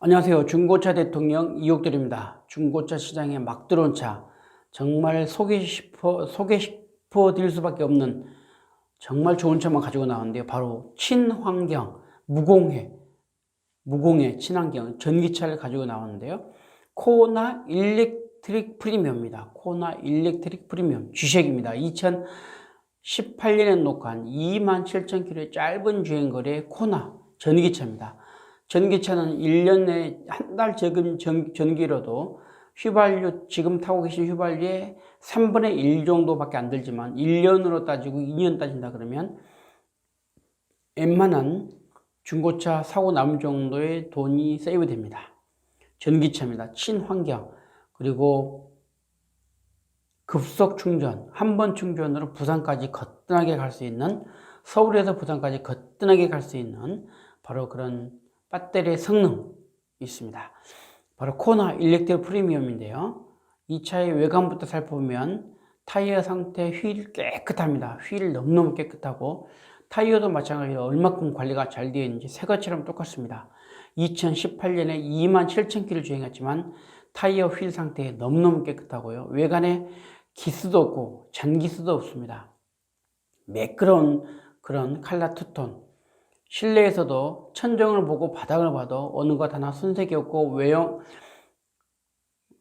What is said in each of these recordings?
안녕하세요. 중고차 대통령 이옥들입니다. 중고차 시장에 막 들어온 차 정말 소개 싶어 소개 싶어 드릴 수밖에 없는 정말 좋은 차만 가지고 나왔는데요. 바로 친환경 무공해 무공해 친환경 전기차를 가지고 나왔는데요. 코나 일렉트릭 프리미엄입니다. 코나 일렉트릭 프리미엄 주식입니다. 2018년에 녹화한 27,000km의 짧은 주행거리의 코나 전기차입니다. 전기차는 1년에 한달 전, 전기로도 휘발유, 지금 타고 계신 휘발유의 3분의 1 정도밖에 안 들지만 1년으로 따지고 2년 따진다 그러면 웬만한 중고차 사고 남 정도의 돈이 세이브 됩니다. 전기차입니다. 친환경. 그리고 급속 충전. 한 번 충전으로 부산까지 거뜬하게 갈 수 있는 서울에서 부산까지 거뜬하게 갈 수 있는 바로 그런 배터리의 성능 있습니다. 바로 코나 일렉트릭 프리미엄인데요. 이 차의 외관부터 살펴보면 타이어 상태 휠 깨끗합니다. 휠 너무너무 깨끗하고 타이어도 마찬가지로 얼마큼 관리가 잘 되어 있는지 새 것처럼 똑같습니다. 2018년에 27,000km 주행했지만 타이어 휠 상태 너무너무 깨끗하고요. 외관에 기스도 없고 잔기스도 없습니다. 매끄러운 그런 칼라 투톤 실내에서도 천정을 보고 바닥을 봐도 어느 것 하나 손색이 없고 외형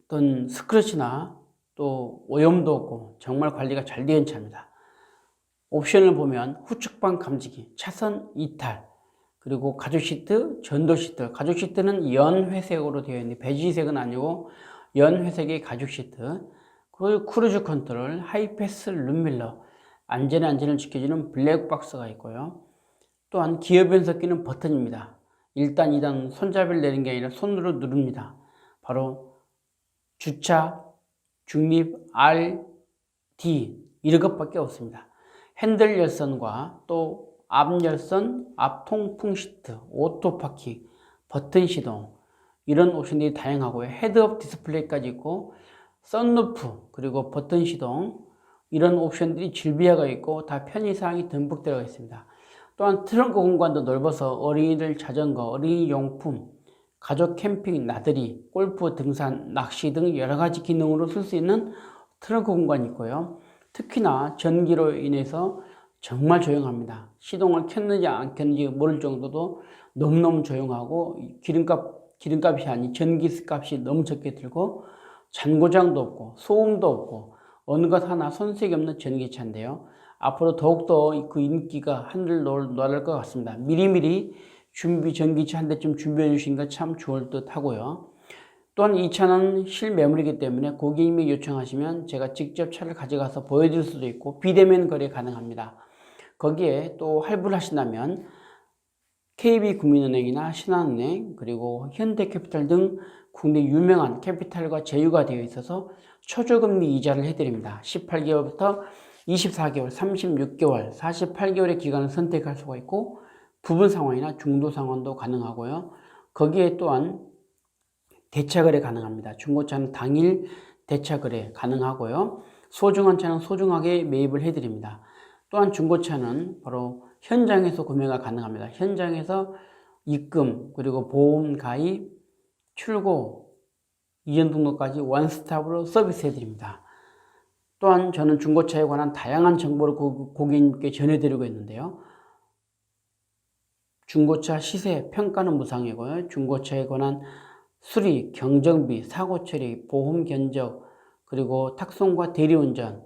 어떤 스크래치나 또 오염도 없고 정말 관리가 잘 되어 있는 차입니다. 옵션을 보면 후측방 감지기, 차선 이탈, 그리고 가죽 시트, 전도 시트. 가죽 시트는 연회색으로 되어 있는데 베지색은 아니고 연회색의 가죽 시트. 그리고 크루즈 컨트롤, 하이패스 룸밀러, 안전의 안전을 지켜주는 블랙박스가 있고요. 또한 기어 변속기는 버튼입니다. 1단, 2단 손잡이를 내는 게 아니라 손으로 누릅니다. 바로 주차, 중립, R, D 이런 것밖에 없습니다. 핸들 열선과 또 앞 열선, 앞 통풍 시트, 오토 파킹, 버튼 시동 이런 옵션들이 다양하고요. 헤드업 디스플레이까지 있고 썬루프 그리고 버튼 시동 이런 옵션들이 질비화가 있고 다 편의사항이 듬뿍 들어가 있습니다. 또한 트렁크 공간도 넓어서 어린이들 자전거, 어린이 용품, 가족 캠핑, 나들이, 골프, 등산, 낚시 등 여러 가지 기능으로 쓸 수 있는 트렁크 공간이 있고요. 특히나 전기로 인해서 정말 조용합니다. 시동을 켰는지 안 켰는지 모를 정도도 너무너무 조용하고 기름값, 기름값이 아닌 전기 값이 너무 적게 들고 잔고장도 없고 소음도 없고 어느 것 하나 손색이 없는 전기차인데요. 앞으로 더욱더 그 인기가 하늘 날을 것 같습니다. 미리미리 준비 전기차 한 대쯤 준비해 주신 것참 좋을 듯 하고요. 또한 이 차는 실매물이기 때문에 고객님이 요청하시면 제가 직접 차를 가져가서 보여드릴 수도 있고 비대면 거래 가능합니다. 거기에 또 할부를 하신다면 KB국민은행이나 신한은행 그리고 현대캐피탈 등 국내 유명한 캐피탈과 제휴가 되어 있어서 초저금리 이자를 해드립니다. 18개월부터 24개월, 36개월, 48개월의 기간을 선택할 수가 있고 부분 상환이나 중도 상환도 가능하고요. 거기에 또한 대차 거래 가능합니다. 중고차는 당일 대차 거래 가능하고요. 소중한 차는 소중하게 매입을 해드립니다. 또한 중고차는 바로 현장에서 구매가 가능합니다. 현장에서 입금 그리고 보험 가입, 출고, 이전 등록까지 원스톱으로 서비스 해 드립니다. 또한 저는 중고차에 관한 다양한 정보를 고객님께 전해드리고 있는데요. 중고차 시세 평가는 무상이고요. 중고차에 관한 수리, 경정비, 사고 처리, 보험 견적, 그리고 탁송과 대리운전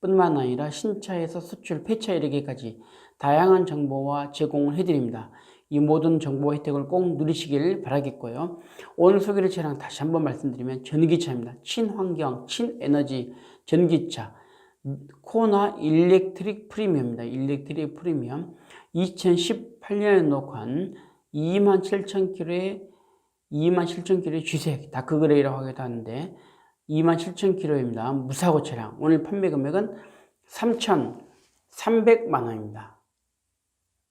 뿐만 아니라 신차에서 수출, 폐차 이르기까지 다양한 정보와 제공을 해드립니다. 이 모든 정보 혜택을 꼭 누리시길 바라겠고요. 오늘 소개를 차량 다시 한번 말씀드리면 전기차입니다. 친환경, 친에너지 전기차 코나 일렉트릭 프리미엄입니다. 일렉트릭 프리미엄 2018년에 녹한 27,000km의 27,000km의 주색 다크그레이라고 하기도 하는데 27,000km입니다. 무사고 차량 오늘 판매 금액은 3,300만 원입니다.